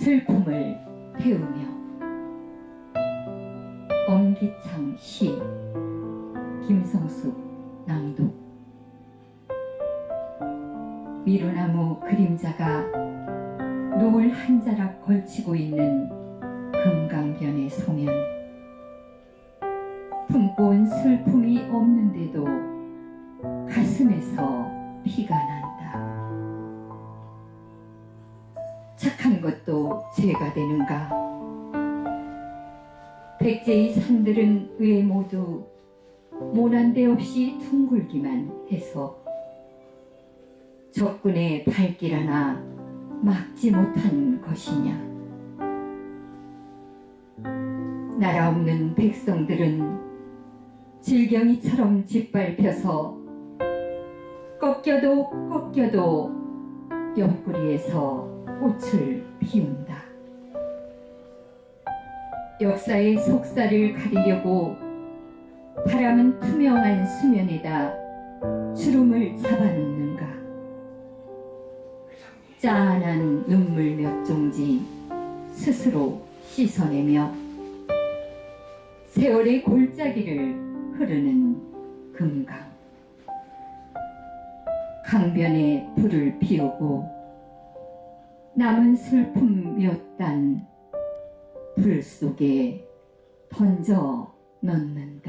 슬픔을 태우며 엄기창 시 김성숙 낭독 미루나무 그림자가 노을 한 자락 걸치고 있는 금강변의 소면 품고 온 슬픔이 없는데도 가슴에서 피가 난다. 착한 것도 죄가 되는가? 백제의 산들은 왜 모두 모난 데 없이 둥글기만 해서 적군의 발길 하나 막지 못한 것이냐? 나라 없는 백성들은 질경이처럼 짓밟혀서 꺾여도 꺾여도 옆구리에서 꽃을 피운다. 역사의 속살을 가리려고 바람은 투명한 수면에다 주름을 잡아놓는가. 짠한 눈물 몇 종지 스스로 씻어내며 세월의 골짜기를 흐르는 금강. 강변에 불을 피우고 남은 슬픔 몇 단 불 속에 던져 넣는다.